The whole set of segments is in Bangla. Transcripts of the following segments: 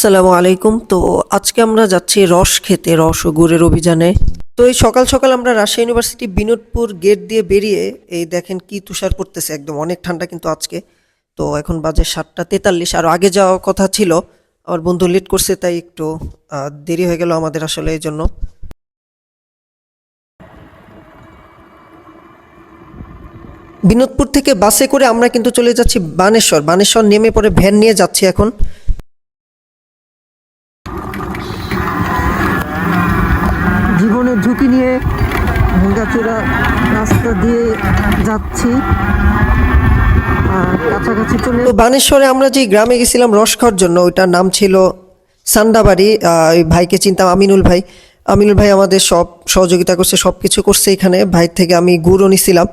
আসসালামু আলাইকুম। তো আজকে আমরা যাচ্ছি রস খেতে, রস ও গুড়ের অভিযানে। তো এই সকাল সকাল আমরা রাজশাহী ইউনিভার্সিটি বিনোদপুর গেট দিয়ে বেরিয়ে এই দেখেন কি তুষার পড়তেছে একদম, অনেক ঠান্ডা কিন্তু আজকে। তো এখন বাজে সাতটা তেতাল্লিশ, আর আগে যাওয়ার কথা ছিল, আমার বন্ধু লেট করছে, তাই একটু দেরি হয়ে গেল আমাদের আসলে এই জন্য। বিনোদপুর থেকে বাসে করে আমরা কিন্তু চলে যাচ্ছি বানেশ্বর। বানেশ্বর নেমে পরে ভ্যান নিয়ে যাচ্ছি এখন। ঝুঁকি নিয়ে ভাঙ্গাচোরা রাস্তা দিয়ে যাচ্ছি। আর কাছাকাছি চলে তো বানেশ্বরে আমরা যে গ্রামে গেছিলাম রস খাওয়ার জন্য ওইটার নাম ছিল সান্দাবাড়ি। আহ, ওই ভাইকে চিনতাম আমিনুল ভাই। আমিনুল ভাই আমাদের সব সহযোগিতা করছে সব কিছু করছে এখানে। ভাই থেকে আমি গুড়ও নিছিলাম।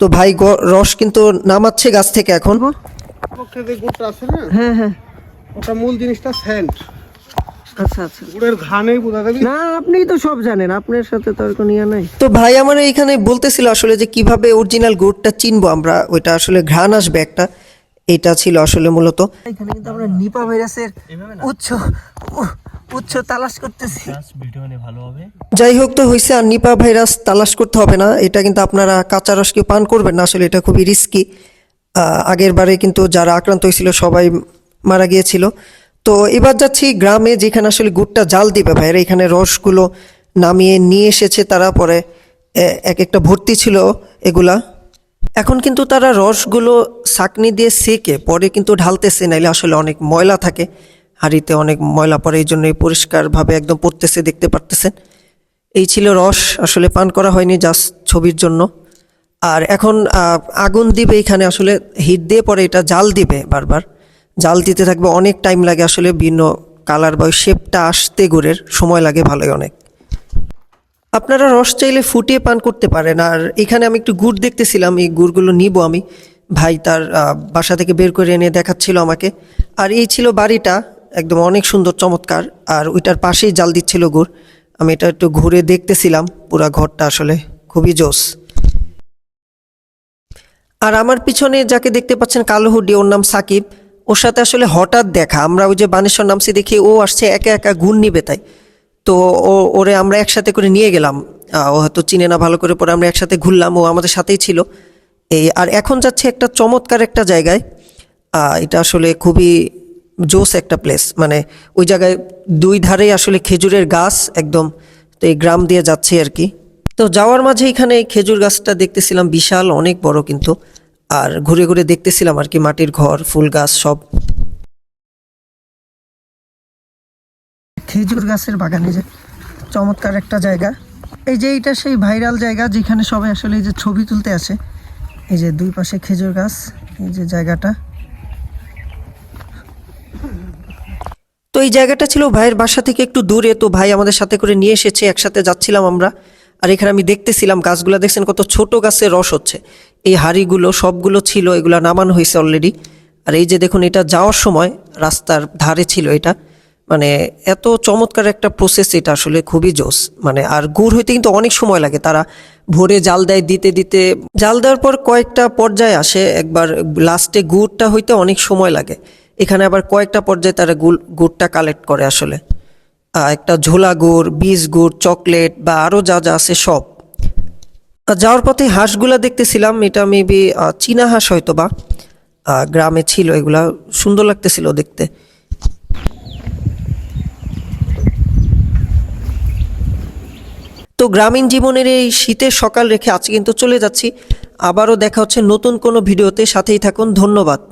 তো ভাই রস কিন্তু নামাচ্ছে গাছ থেকে এখন। গুড়টা আছে না হ্যাঁ হ্যাঁ। ওটা মূল জিনিসটা সেন্ট। আচ্ছা আচ্ছা। গুড়ের ঘানেই বোঝা যাবে। না আপনিই তো সব জানেন আপনার সাথে তো আর কোনো ইয়া নাই। তো ভাই আমার এইখানে বলতেছিল আসলে যে কীভাবে অরিজিনাল গুড়টা চিনবো আমরা ওইটা আসলে ঘ্রাণ আসবে একটা এটা ছিল আসলে মূলত। এখানে কিন্তু আমরা নিপা ভাইরাসের উচ্চ উ- উচ্চ তালাশ করতেছি। মানে ভালো হবে। যাই হোক তো হয়েছে আর নিপা ভাইরাস তালাশ করতে হবে না এটা কিন্তু আপনারা কাঁচা রস কেউ পান করবেন না আসলে এটা খুবই রিস্কি আগের বারে কিন্তু যারা আক্রান্ত হয়েছিল সবাই মারা গিয়েছিল। তো এবার যাচ্ছি গ্রামে যেখানে আসলে গুড়টা জাল দিবে ভাইরা এখানে রসগুলো নামিয়ে নিয়ে এসেছে তারা, পরে এক একটা ভর্তি ছিল এগুলা। এখন কিন্তু তারা রসগুলো ছাকনি দিয়ে সেকে, পরে কিন্তু ঢালতেছে, নাইলে আসলে অনেক ময়লা থাকে। হাঁড়িতে অনেক ময়লা পরে এই জন্যই পরিষ্কারভাবে একদম পড়তেছে, দেখতে পারতেছেন। এই ছিল রস, আসলে পান করা হয়নি, জাস্ট ছবির জন্য। আর এখন আগুন দিবে এখানে, আসলে হিট দিয়ে পরে এটা জাল দিবে বারবার। জাল দিতে থাকবে, অনেক টাইম লাগে আসলে ভিন্ন কালার বা শেপটা আসতে গুড়ের, সময় লাগে ভালোই অনেক। আপনারা রস চাইলে ফুটিয়ে পান করতে পারেন, আর এখানে আমি একটু গুড় দেখতেছিলাম, এই গুড়গুলো নিব আমি। ভাই তার বাসা থেকে বের করে এনে দেখাচ্ছিল আমাকে। আর এই ছিল বাড়িটা, একদম অনেক সুন্দর, চমৎকার, আর ওইটার পাশেই জাল দিচ্ছিল গুড়। আমি এটা একটু ঘুরে দেখতেছিলাম, পুরা ঘরটা আসলে খুবই জোস। আর আমার পিছনে যাকে দেখতে পাচ্ছেন, কালো হুডি, ওর নাম সাকিব। ওর সাথে আসলে হঠাৎ দেখা। আমরা ওই যে বানেশ্বর নামছি দেখি ও আসছে, একা একা গুণ নিবে তাই। তো ও, ওরে আমরা একসাথে করে নিয়ে গেলাম। ও হয়তো চিনে না, ভালো করে পরে আমরা একসাথে ঘুরলাম, ও আমাদের সাথেই ছিল। এই, আর এখন যাচ্ছে একটা চমৎকার একটা জায়গায়। এটা আসলে খুবই জোস একটা প্লেস মানে ওই জায়গায় দুই ধারেই আসলে খেজুরের গাছ একদম, তো এই গ্রাম দিয়ে যাচ্ছে আর কি। তো যাওয়ার মাঝে এখানে খেজুর গাছটা দেখতেছিলাম বিশাল, অনেক বড় কিন্তু। আর ঘুরে ঘুরে দেখতেছিলাম আর কি মাটির ঘর ফুল গাছ সব। খেজুর গাছের বাগানে যে চমৎকার একটা জায়গা। এই যে এইটা সেই ভাইরাল জায়গা যেখানে সবাই আসলে এই যে ছবি তুলতে আসে। এই যে দুই পাশে খেজুর গাছ এই যে জায়গাটা। তো এই জায়গাটা ছিল ভাইয়ের বাসা থেকে একটু দূরে তো ভাই আমাদের সাথে করে নিয়ে এসেছে একসাথে যাচ্ছিলাম আমরা। আর এখানে আমি দেখতেছিলাম গাছগুলো দেখছেন কত ছোট গাছের রস হচ্ছে। এই হাড়িগুলো, সবগুলো ছিল, এগুলো নামানো হয়েছে অলরেডি আর এই যে দেখুন, এটা যাওয়ার সময় রাস্তার ধারে ছিল এটা। মানে এত চমৎকার একটা প্রসেস এটা আসলে, খুবই জোস। মানে আর গুড় হইতে কিন্তু অনেক সময় লাগে, তারা ভোরে জাল দেয়, দিতে দিতে। জাল দেওয়ার পর কয়েকটা পর্যায়ে আসে, একবার লাস্টে গুড়টা হইতে অনেক সময় লাগে। এখানে আবার কয়েকটা পর্যায়ে তারা গুড় গুড়টা কালেক্ট করে আসলে। একটা ঝোলা গুড়, বীজ গুড় চকলেট বা আরও যা যা আছে সব। যাওয়ার পথে হাঁসগুলা দেখতেছিলাম, এটা মেবি চীনা হাঁস হয়তো বা গ্রামে ছিল, এগুলা সুন্দর লাগতেছিল দেখতে। তো গ্রামীণ জীবনের এই শীতের সকাল রেখে আজকে কিন্তু চলে যাচ্ছি। আবারও দেখা হচ্ছে নতুন কোনো ভিডিওতে, সাথেই থাকুন, ধন্যবাদ।